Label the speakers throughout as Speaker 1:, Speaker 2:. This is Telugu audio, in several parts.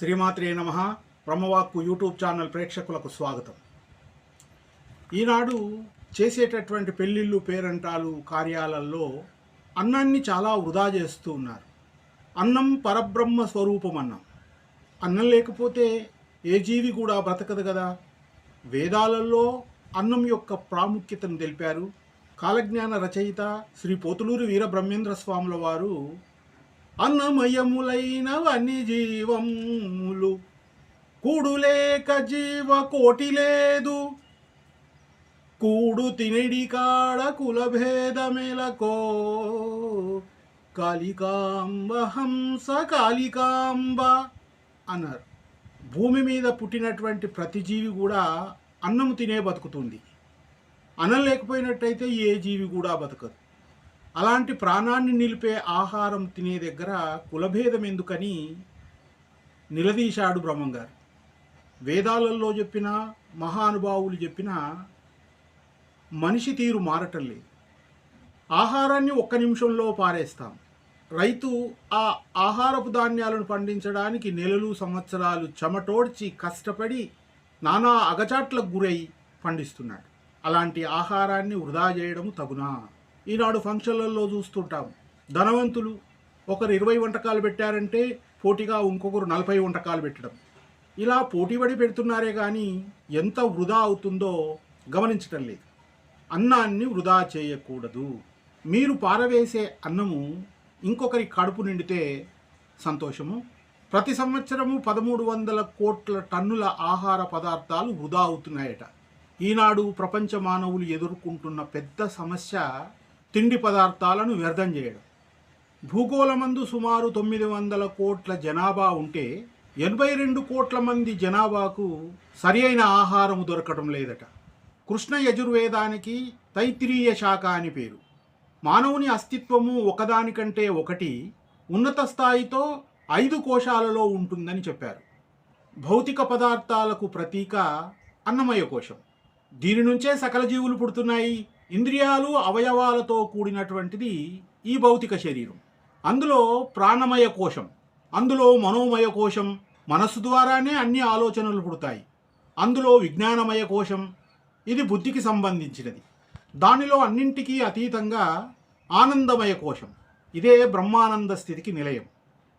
Speaker 1: శ్రీమాత్రే నమ. బ్రహ్మవాక్కు యూట్యూబ్ ఛానల్ ప్రేక్షకులకు స్వాగతం. ఈనాడు చేసేటటువంటి పెళ్ళిళ్ళు పేరంటాలు కార్యాలల్లో అన్నాన్ని చాలా వృధా చేస్తూ ఉన్నారు. అన్నం పరబ్రహ్మ స్వరూపం అన్నం. అన్నం లేకపోతే ఏ జీవి కూడా బ్రతకదు కదా? వేదాలలో అన్నం యొక్క ప్రాముఖ్యతను తెలిపారు కాలజ్ఞాన రచయిత శ్రీ పోతులూరి వీరబ్రహ్మేంద్ర స్వాముల వారు అన్నమయములైనవని జీవములు. కూడులేక జీవ కోటి లేదు. కూడు తినిడి కాడ కులభేదమెలకో కాళికాంబ హంస కాళికాంబ అన్నారు. భూమి మీద పుట్టినటువంటి ప్రతి జీవి కూడా అన్నం తినే బతుకుతుంది. అన్నం లేకపోయినట్టయితే ఏ జీవి కూడా బతకదు. అలాంటి ప్రాణాన్ని నిలిపే ఆహారం తినే దగ్గర కులభేదం ఎందుకని నిలదీశాడు బ్రహ్మంగారు. వేదాలలో చెప్పిన మహానుభావులు చెప్పిన మనిషి తీరు మారటం లేదు. ఆహారాన్ని ఒక్క నిమిషంలో పారేస్తాం. రైతు ఆ ఆహారపు ధాన్యాలను పండించడానికి నెలలు సంవత్సరాలు చెమటోడ్చి కష్టపడి నానా అగచాట్లకు గురై పండిస్తున్నాడు. అలాంటి ఆహారాన్ని వృధా చేయడం తగునా? ఈనాడు ఫంక్షన్లలో చూస్తుంటాం. ధనవంతులు ఒకరు ఇరవై వంటకాలు పెట్టారంటే పోటీగా ఇంకొకరు నలభై వంటకాలు పెట్టడం. ఇలా పోటీపడి పెడుతున్నారే కానీ ఎంత వృధా అవుతుందో గమనించటం లేదు. అన్నాన్ని వృధా చేయకూడదు. మీరు పారవేసే అన్నము ఇంకొకరి కడుపు నిండితే సంతోషము. ప్రతి సంవత్సరము పదమూడు వందల కోట్ల టన్నుల ఆహార పదార్థాలు వృధా అవుతున్నాయట. ఈనాడు ప్రపంచ మానవులు ఎదుర్కొంటున్న పెద్ద సమస్య తిండి పదార్థాలను వ్యర్థం చేయడం. భూగోళమందు సుమారు తొమ్మిది వందల కోట్ల జనాభా ఉంటే ఎనభై రెండు కోట్ల మంది జనాభాకు సరి అయిన ఆహారం దొరకడం లేదట. కృష్ణ యజుర్వేదానికి తైత్రీయ శాఖ అని పేరు. మానవుని అస్తిత్వము ఒకదానికంటే ఒకటి ఉన్నత స్థాయితో ఐదు కోశాలలో ఉంటుందని చెప్పారు. భౌతిక పదార్థాలకు ప్రతీక అన్నమయ కోశం. దీని నుంచే సకల జీవులు పుడుతున్నాయి. ఇంద్రియాలు అవయవాలతో కూడినటువంటిది ఈ భౌతిక శరీరం. అందులో ప్రాణమయ కోశం అందులో మనోమయ కోశం మనస్సు ద్వారానే అన్ని ఆలోచనలు పుడతాయి. అందులో విజ్ఞానమయ కోశం ఇది బుద్ధికి సంబంధించినది. దానిలో అన్నింటికీ అతీతంగా ఆనందమయ కోశం ఇదే బ్రహ్మానంద స్థితికి నిలయం.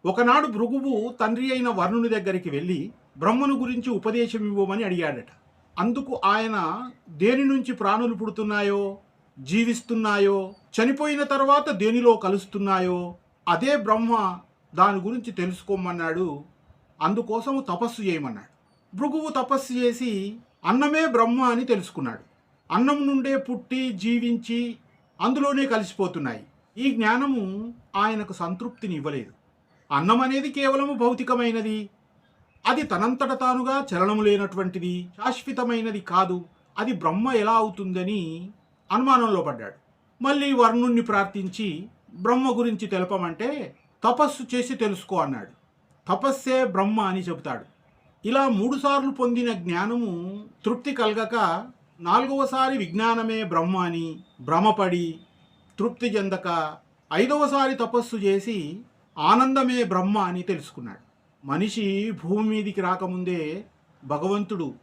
Speaker 1: ఒకనాడు భృగువు తండ్రి అయిన వర్ణుని దగ్గరికి వెళ్ళి బ్రహ్మను గురించి ఉపదేశం ఇవ్వమని అడిగాడట. అందుకు ఆయన దేని నుంచి ప్రాణులు పుడుతున్నాయో జీవిస్తున్నాయో చనిపోయిన తర్వాత దేనిలో కలుస్తున్నాయో అదే బ్రహ్మ దాని గురించి తెలుసుకోమన్నాడు. అందుకోసము తపస్సు చేయమన్నాడు. భృగువు తపస్సు చేసి అన్నమే బ్రహ్మ అని తెలుసుకున్నాడు. అన్నం నుండే పుట్టి జీవించి అందులోనే కలిసిపోతున్నాయి. ఈ జ్ఞానము ఆయనకు సంతృప్తిని ఇవ్వలేదు అన్నం అనేది కేవలము భౌతికమైనది. అది తనంతట తానుగా చలనము లేనటువంటిది శాశ్వతమైనది కాదు. అది బ్రహ్మ ఎలా అవుతుందని అనుమానంలో పడ్డాడు. మళ్ళీ వర్ణుణ్ణి ప్రార్థించి బ్రహ్మ గురించి తెలపమంటే తపస్సు చేసి తెలుసుకో అన్నాడు. తపస్సే బ్రహ్మ అని చెబుతాడు. ఇలా మూడుసార్లు పొందిన జ్ఞానము తృప్తి కలగక నాలుగవసారి విజ్ఞానమే బ్రహ్మ అని భ్రమపడి తృప్తి చెందక ఐదవసారి తపస్సు చేసి ఆనందమే బ్రహ్మ అని తెలుసుకున్నాడు. మనిషి భూమి మీదికి రాకముందే భగవంతుడు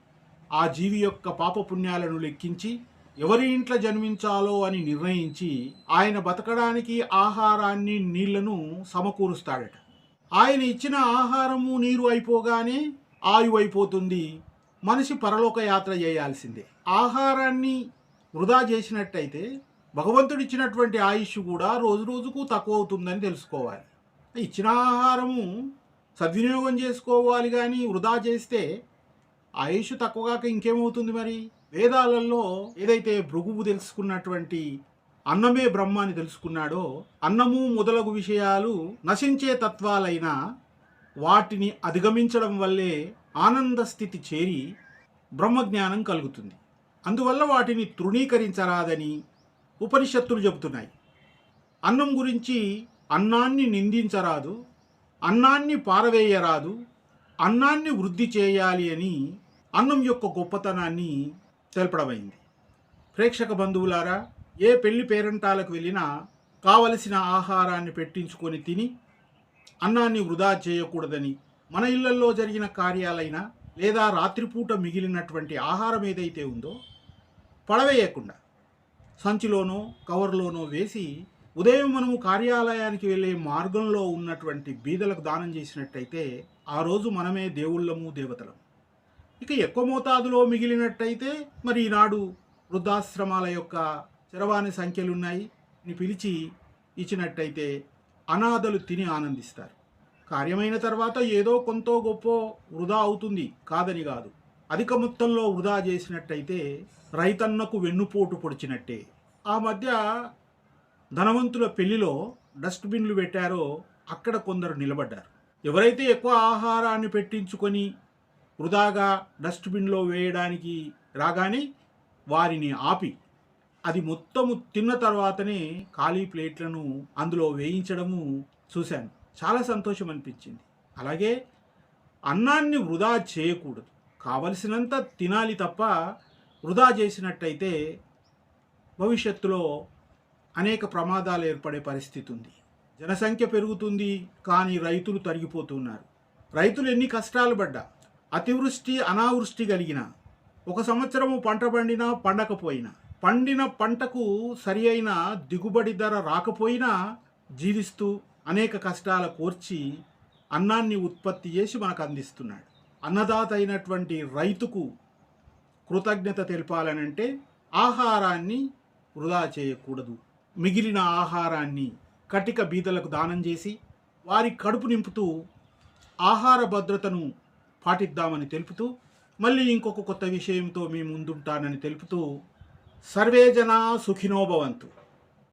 Speaker 1: ఆ జీవి యొక్క పాపపుణ్యాలను లెక్కించి ఎవరి ఇంట్లో జన్మించాలో అని నిర్ణయించి ఆయన బతకడానికి ఆహారాన్ని నీళ్ళను సమకూరుస్తాడట. ఆయన ఇచ్చిన ఆహారము నీరు అయిపోగానే ఆయువైపోతుంది అయిపోతుంది. మనిషి పరలోక యాత్ర చేయాల్సిందే. ఆహారాన్ని వృధా చేసినట్టయితే భగవంతుడు ఇచ్చినటువంటి ఆయుష్ కూడా రోజు రోజుకు తక్కువ అవుతుందని తెలుసుకోవాలి. ఇచ్చిన ఆహారము సద్వినియోగం చేసుకోవాలి కానీ వృధా చేస్తే ఆయుష్ తక్కువగాక ఇంకేమవుతుంది మరి? వేదాలలో ఏదైతే భృగువు తెలుసుకున్నటువంటి అన్నమే బ్రహ్మ అని తెలుసుకున్నాడో అన్నము మొదలగు విషయాలు నశించే తత్వాలైన వాటిని అధిగమించడం వల్లే ఆనంద స్థితి చేరి బ్రహ్మజ్ఞానం కలుగుతుంది. అందువల్ల వాటిని తృణీకరించరాదని ఉపనిషత్తులు చెబుతున్నాయి. అన్నం గురించి అన్నాన్ని నిందించరాదు అన్నాన్ని పారవేయరాదు అన్నాన్ని వృద్ధి చేయాలి అని అన్నం యొక్క గొప్పతనాన్ని తెలపడమైంది. ప్రేక్షక బంధువులారా ఏ పెళ్ళి పేరంటాలకు వెళ్ళినా కావలసిన ఆహారాన్ని పెట్టించుకొని తిని అన్నాన్ని వృధా చేయకూడదని మన ఇళ్ళల్లో జరిగిన కార్యాలైనా లేదా రాత్రిపూట మిగిలినటువంటి ఆహారం ఏదైతే ఉందో పడవేయకుండా సంచిలోనో కవర్లోనో వేసి ఉదయం మనము కార్యాలయానికి వెళ్ళే మార్గంలో ఉన్నటువంటి బీదలకు దానం చేసినట్టయితే ఆ రోజు మనమే దేవుళ్ళము దేవతలము. ఇక ఎక్కువ మోతాదులో మిగిలినట్టయితే మరి ఈనాడు వృద్ధాశ్రమాల యొక్క చరవాణి సంఖ్యలు ఉన్నాయి అని పిలిచి ఇచ్చినట్టయితే అనాథలు తిని ఆనందిస్తారు. కార్యమైన తర్వాత ఏదో కొంత గొప్ప వృధా అవుతుంది. కాదని కాదు. అధిక మొత్తంలో వృధా చేసినట్టయితే రైతన్నకు వెన్నుపోటు పొడిచినట్టే. ఆ మధ్య ధనవంతుల పెళ్ళిలో డస్ట్బిన్లు పెట్టారో అక్కడ కొందరు నిలబడ్డారు. ఎవరైతే ఎక్కువ ఆహారాన్ని పెట్టించుకొని వృధాగా డస్ట్బిన్లో వేయడానికి రాగానే వారిని ఆపి అది మొత్తము తిన్న తర్వాతనే ఖాళీ ప్లేట్లను అందులో వేయించడము చూశాను. చాలా సంతోషం అనిపించింది. అలాగే అన్నాన్ని వృధా చేయకూడదు. కావలసినంత తినాలి తప్ప వృధా చేసినట్టయితే భవిష్యత్తులో అనేక ప్రమాదాలు ఏర్పడే పరిస్థితి ఉంది. జనసంఖ్య పెరుగుతుంది కానీ రైతులు తరిగిపోతున్నారు. రైతులు ఎన్ని కష్టాలు పడ్డా అతివృష్టి అనావృష్టి కలిగిన ఒక సంవత్సరము పంట పండినా పండకపోయినా పండిన పంటకు సరి అయిన దిగుబడి ధర రాకపోయినా జీవిస్తూ అనేక కష్టాల కోర్చి అన్నాన్ని ఉత్పత్తి చేసి మనకు అందిస్తున్నాడు. అన్నదాత అయినటువంటి రైతుకు కృతజ్ఞత తెలపాలనంటే ఆహారాన్ని వృధా చేయకూడదు. మిగిలిన ఆహారాన్ని కటిక బీదలకు దానం చేసి వారి కడుపు నింపుతూ ఆహార భద్రతను పాటిద్దామని తెలుపుతూ మళ్ళీ ఇంకొక కొత్త విషయంతో మీ ముందుంటానని తెలుపుతూ సర్వేజనా సుఖినోభవంతు